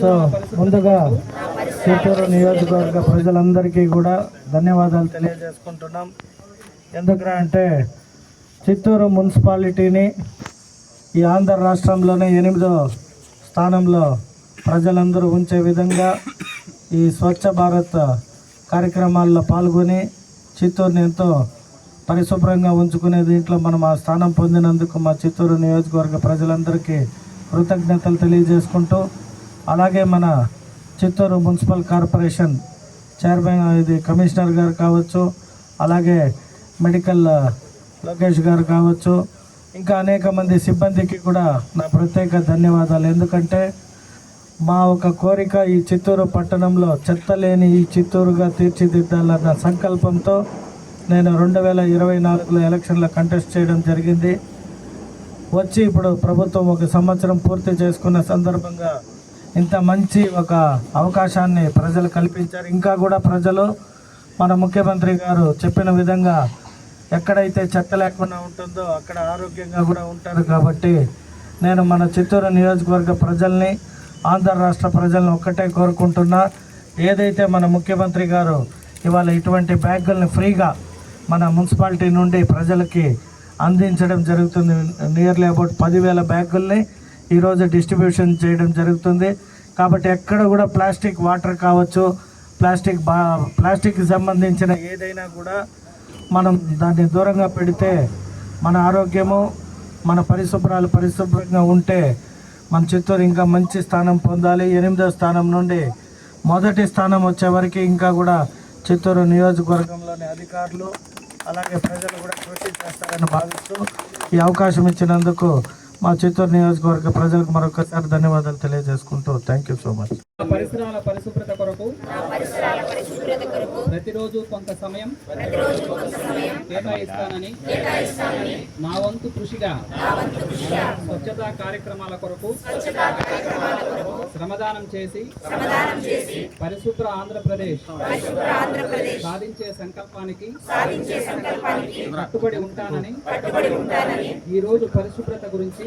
So ముందుగా చిత్తూరు నియోజకవర్గ ప్రజలందరికీ కూడా ధన్యవాదాలు తెలియజేసుకుంటున్నాం. ఎందుకురా అంటే చిత్తూరు మున్సిపాలిటీని ఈ ఆంధ్ర రాష్ట్రంలోనే ఎనిమిదో స్థానంలో ప్రజలందరూ ఉంచే విధంగా ఈ స్వచ్ఛ భారత్ కార్యక్రమాల్లో పాల్గొని చిత్తూరుని ఎంతో పరిశుభ్రంగా ఉంచుకునే దీంట్లో మనం ఆ స్థానం పొందినందుకు మా చిత్తూరు నియోజకవర్గ ప్రజలందరికీ కృతజ్ఞతలు తెలియజేసుకుంటూ అలాగే మన చిత్తూరు మున్సిపల్ కార్పొరేషన్ చైర్మన్ ఇది కమిషనర్ గారు కావచ్చు అలాగే మెడికల్ లోకేష్ గారు కావచ్చు. ఇంకా అనేక మంది సిబ్బందికి కూడా నా ప్రత్యేక ధన్యవాదాలు. ఎందుకంటే మా ఒక కోరిక ఈ చిత్తూరు పట్టణంలో చెత్త లేని ఈ చిత్తూరుగా తీర్చిదిద్దాలన్న సంకల్పంతో నేను రెండు వేల ఇరవై నాలుగులో ఎలక్షన్లో కంటెస్ట్ చేయడం జరిగింది. వచ్చి ఇప్పుడు ప్రభుత్వం ఒక సంవత్సరం పూర్తి చేసుకున్న సందర్భంగా ఇంత మంచి ఒక అవకాశాన్ని ప్రజలు కల్పించారు. ఇంకా కూడా ప్రజలు మన ముఖ్యమంత్రి గారు చెప్పిన విధంగా ఎక్కడైతే చెత్త లేకుండా ఉంటుందో అక్కడ ఆరోగ్యంగా కూడా ఉంటారు కాబట్టి నేను మన చిత్తూరు నియోజకవర్గ ప్రజల్ని ఆంధ్ర రాష్ట్ర ప్రజల్ని ఒక్కటే కోరుకుంటున్నా. ఏదైతే మన ముఖ్యమంత్రి గారు ఇవాళ ఇటువంటి బ్యాగుల్ని ఫ్రీగా మన మున్సిపాలిటీ నుండి ప్రజలకి అందించడం జరుగుతుంది నియర్లీ అబౌట్ పదివేల బ్యాగుల్ని ఈరోజు డిస్ట్రిబ్యూషన్ చేయడం జరుగుతుంది. కాబట్టి ఎక్కడ కూడా ప్లాస్టిక్ వాటర్ కావచ్చు ప్లాస్టిక్ బా ప్లాస్టిక్కి సంబంధించిన ఏదైనా కూడా మనం దాన్ని దూరంగా పెడితే మన ఆరోగ్యము మన పరిశుభ్రాలు పరిశుభ్రంగా ఉంటే మన చిత్తూరు ఇంకా మంచి స్థానం పొందాలి. ఎనిమిదో స్థానం నుండి మొదటి స్థానం వచ్చేవరకు ఇంకా కూడా చిత్తూరు నియోజకవర్గంలోని అధికారులు అలాగే ప్రజలు కూడా కృషి చేస్తారని భావిస్తూ ఈ అవకాశం ఇచ్చినందుకు మా చిత్తూరు నియోజకవర్గ ప్రజలకు మరొకసారి ధన్యవాదాలు తెలియజేసుకుంటూ థ్యాంక్ యూ సో మచ్ పరిసరాల పరిశుభ్రత కొరకు ప్రతిరోజు కొంత సమయం కేటాయిస్తానని నా వంతు కృషిగా స్వచ్ఛతా కార్యక్రమాల కొరకు శ్రమదానం చేసి పరిశుభ్ర ఆంధ్రప్రదేశ్ సాధించే సంకల్పానికి కట్టుబడి ఉంటానని ఈ రోజు పరిశుభ్రత గురించి